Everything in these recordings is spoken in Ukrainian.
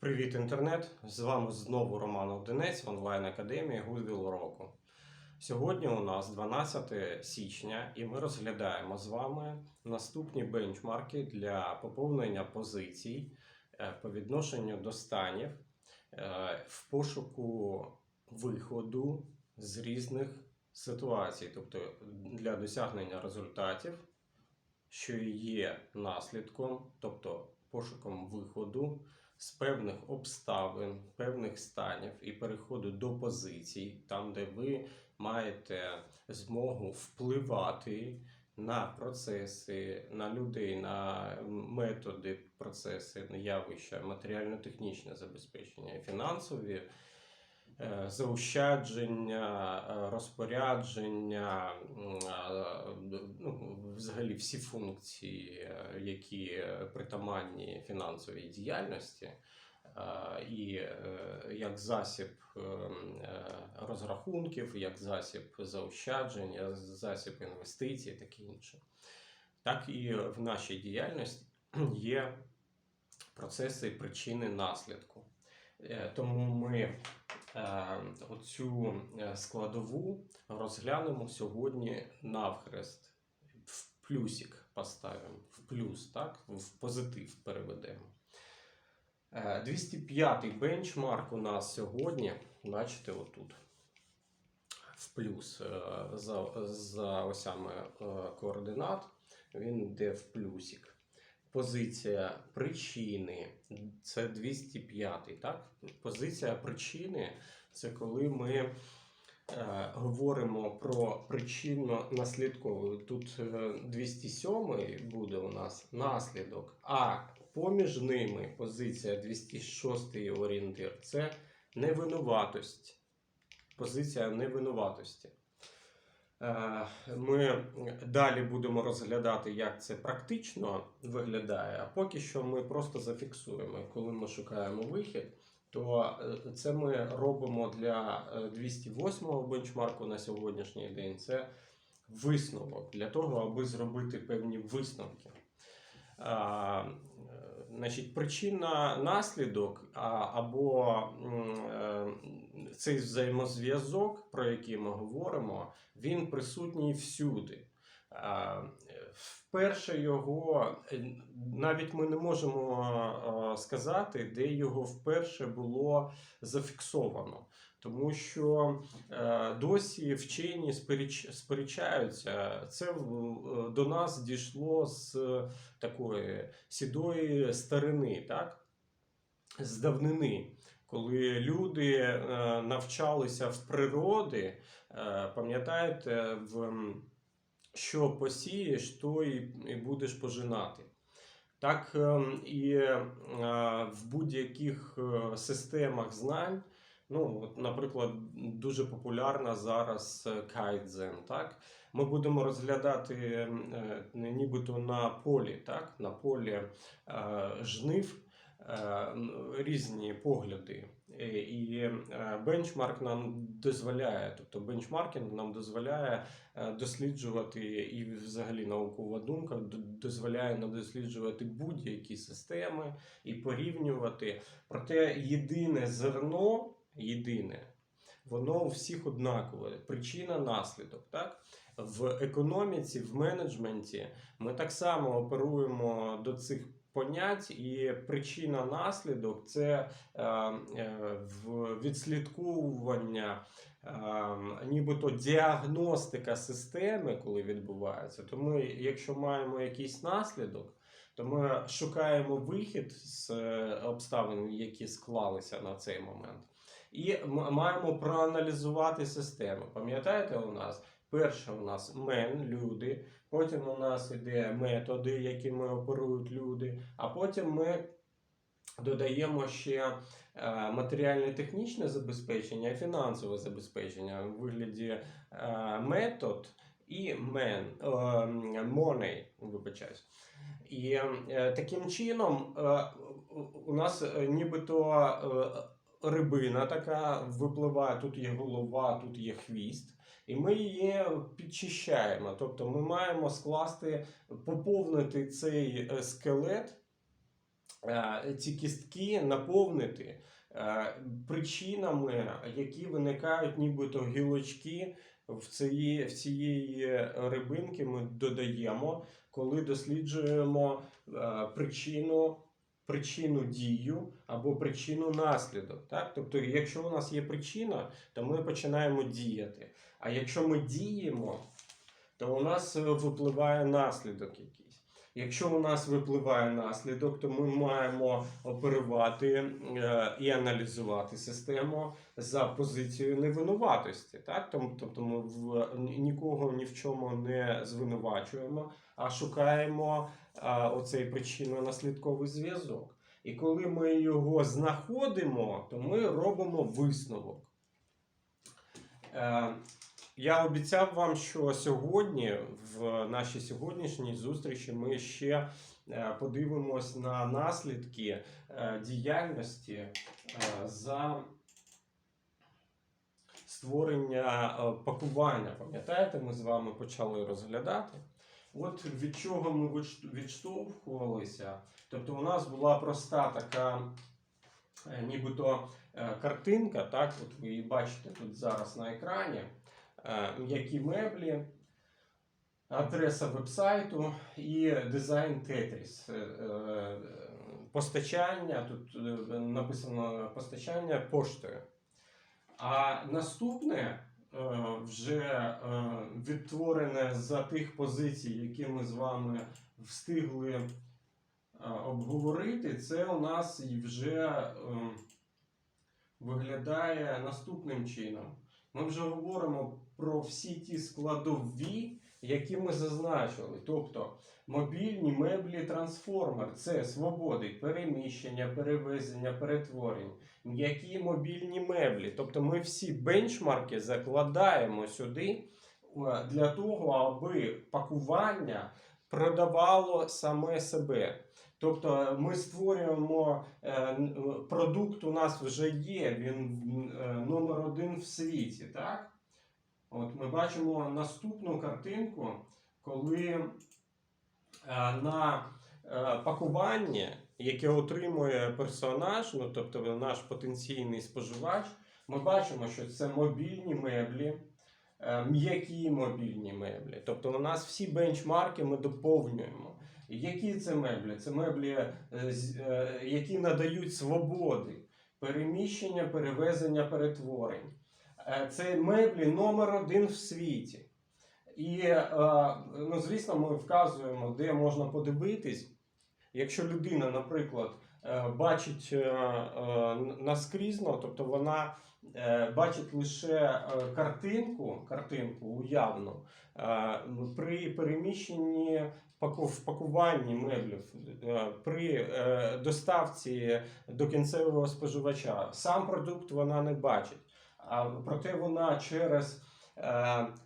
Привіт, інтернет! З вами знову Роман Одинець в онлайн академії Goodwill року. Сьогодні у нас 12 січня, і ми розглядаємо з вами наступні бенчмарки для поповнення позицій е, по відношенню до станів е, в пошуку виходу з різних ситуацій, тобто для досягнення результатів, що є наслідком, тобто пошуком виходу з певних обставин, певних станів і переходу до позицій, там, де ви маєте змогу впливати на процеси, на людей, на методи, процеси, на явища, матеріально-технічне забезпечення, фінансові. Е, Заощадження, е, розпорядження, е, ну, взагалі всі функції, які притаманні фінансовій діяльності, і як засіб е, е, розрахунків, як засіб заощадження, засіб інвестицій, таке інше. Так і в нашій діяльності є процеси причини наслідку. Тому ми оцю е, складову розглянемо сьогодні навхрест. В плюсик поставимо, в плюс, так? в позитив переведемо. Е, 205 бенчмарк у нас сьогодні, бачите, отут. В плюс е, за, за осями е, координат, він йде в плюсик. Позиція причини це 205, так? Позиція причини це коли ми е, говоримо про причинно наслідкову. Тут е, 207 буде у нас наслідок, а поміж ними позиція 206 орієнтир це невинуватость. Позиція невинуватості. Е, Ми далі будемо розглядати, як це практично виглядає. А поки що ми просто зафіксуємо, коли ми шукаємо вихід, то е, це ми робимо для 208-го бенчмарку на сьогоднішній день. Це висновок для того, аби зробити певні висновки. Значить, причина наслідок або е, цей взаємозв'язок, про який ми говоримо, він присутній всюди. Вперше його е, навіть ми не можемо е, сказати, де його вперше було зафіксовано, тому що е, досі вчені спереч- сперечаються. Це до нас дійшло з такої сідої старини, так? з давнини. Коли люди навчалися в природи, е, пам'ятаєте, в що посієш, то і, будеш пожинати. Так ем, і е, в будь-яких е, системах знань, ну, наприклад, дуже популярна зараз е, кайдзен, так? Ми будемо розглядати е, нібито на полі, так? на полі жнив різні погляди. Е, І е, бенчмарк нам дозволяє, тобто бенчмаркінг нам дозволяє е, досліджувати, і взагалі наукова думка дозволяє нам досліджувати будь-які системи і порівнювати. Проте єдине зерно, єдине, воно у всіх однакове. Причина наслідок. Так? В економіці, в менеджменті ми так само оперуємо до цих понять, і причина наслідок це е, е, в відслідковування, е, нібито діагностика системи, коли відбувається. Тому, якщо маємо якийсь наслідок, то ми шукаємо вихід з обставин, які склалися на цей момент. І маємо проаналізувати систему. Пам'ятаєте, у нас перше у нас мен, люди, потім у нас іде методи, якими оперують люди, а потім ми додаємо ще е, матеріальне технічне забезпечення і фінансове забезпечення у вигляді е, метод і мен, е, money, вибачаюсь. І таким чином у- нас нібито рибина така випливає, тут є голова, тут є хвіст. І ми її підчищаємо. Тобто ми маємо скласти, поповнити цей е, скелет е, ці кістки наповнити е, причинами, які виникають, нібито гілочки в цієї, в цієї рибинки ми додаємо, коли досліджуємо е, причину, причину дію або причину наслідок. Так? Тобто, якщо у нас є причина, то ми починаємо діяти. А якщо ми діємо, то у нас е, випливає наслідок якийсь. Якщо у нас випливає наслідок, то ми маємо оперувати е, і аналізувати систему за позицією невинуватості. Так? Тобто ми в, нікого ні в чому не звинувачуємо, а шукаємо оцей причинно-наслідковий зв'язок. І коли ми його знаходимо, то ми робимо висновок. Е, я обіцяв вам, що сьогодні, в нашій сьогоднішній зустрічі, ми ще е, подивимось на наслідки е, діяльності за створення пакування. Пам'ятаєте, ми з вами почали розглядати. От від чого ми відштовхувалися. Тобто, у нас була проста така, е, нібито е, картинка, так, от ви її бачите тут зараз на екрані. Е, М'які меблі, адреса вебсайту і дизайн Тетріс. Постачання, тут написано постачання поштою. А наступне вже е, відтворене за тих позицій, які ми з вами встигли е, обговорити, це у нас вже е, виглядає наступним чином. Ми вже говоримо про всі ті складові, які ми зазначили. Тобто мобільні меблі трансформер це свободи, переміщення, перевезення, перетворень, м'які мобільні меблі. Тобто ми всі бенчмарки закладаємо сюди е, для того, аби пакування продавало саме себе. Тобто ми створюємо е, е, продукт, у нас вже є, він е, номер один в світі. Так? От ми бачимо наступну картинку, коли е, на е, пакуванні, яке отримує персонаж, ну тобто наш потенційний споживач, ми бачимо, що це мобільні меблі, е, м'які мобільні меблі. Тобто у нас всі бенчмарки ми доповнюємо. Які це меблі? Це меблі, е, е, які надають свободи, переміщення, перевезення, перетворень. Е, Це меблі номер один в світі. І, е, ну, звісно, ми вказуємо, де можна подивитись. Якщо людина, наприклад, е, бачить е, наскрізно, тобто вона бачить лише картинку, картинку уявну, при переміщенні в пакуванні меблів, при доставці до кінцевого споживача, сам продукт вона не бачить. А проте вона через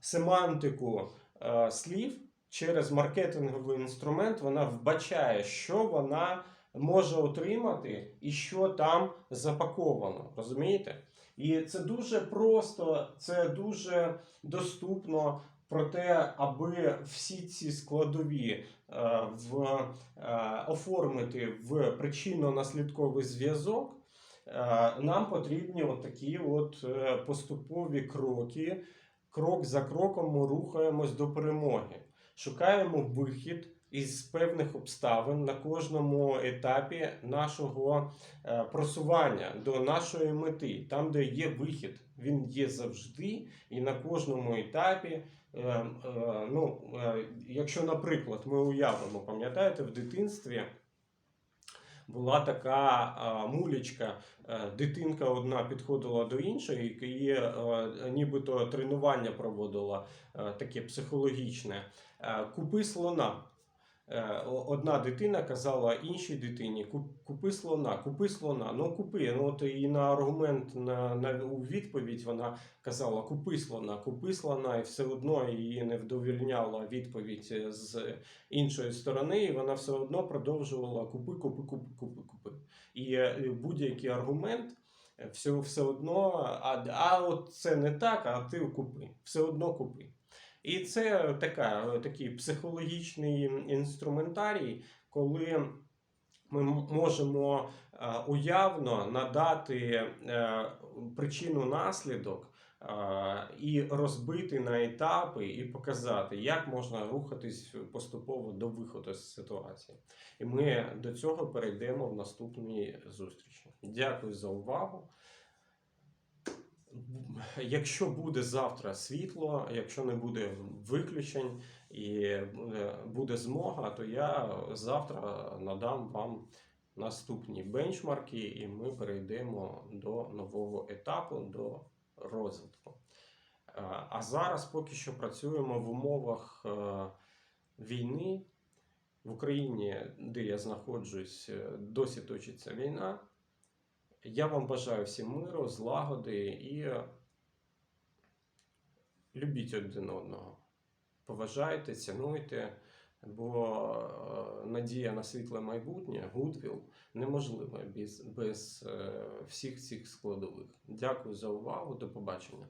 семантику е, слів, через маркетинговий інструмент, вона вбачає, що вона може отримати і що там запаковано. Розумієте? І це дуже просто, це дуже доступно. Проте, аби всі ці складові е, в, е, оформити в причинно-наслідковий зв'язок, Е, нам потрібні от такі от е, поступові кроки. Крок за кроком ми рухаємось до перемоги. Шукаємо вихід із певних обставин на кожному етапі нашого е, просування до нашої мети. Там, де є вихід, він є завжди, і на кожному етапі. е, е, Ну, якщо, наприклад, ми уявимо, пам'ятаєте, в дитинстві була така мулічка, е, дитинка одна підходила до іншої, і е, нібито тренування проводила е, таке психологічне. Купи слона. Е, Одна дитина казала іншій дитині: купи слона, купи слона. Ну купи. Ну от і на аргумент на, на у відповідь вона казала: купи слона, купи слона, і все одно її не вдовільняла відповідь е, з іншої сторони, і вона все одно продовжувала купи, купи, купи, купи, купи. І будь-який аргумент. е, Все, все одно, а, а от це не так, а ти купи. Все одно купи. І це така, такий психологічний інструментарій, коли ми можемо е, уявно надати е, причину наслідок е, і розбити на етапи, і показати, як можна рухатись поступово до виходу з ситуації. І ми до цього перейдемо в наступній зустрічі. Дякую за увагу. Якщо буде завтра світло, якщо не буде виключень і буде- буде змога, то я завтра надам вам наступні бенчмарки, і ми перейдемо до нового етапу, до розвитку. Е, А зараз поки що працюємо в умовах е, війни. В Україні, де я знаходжусь, е, досі точиться війна. Я вам бажаю всім миру, злагоди і любіть один одного. Поважайте, цінуйте, бо е, надія на світле майбутнє, гудвіл, неможлива без, без е, всіх цих складових. Дякую за увагу. До побачення.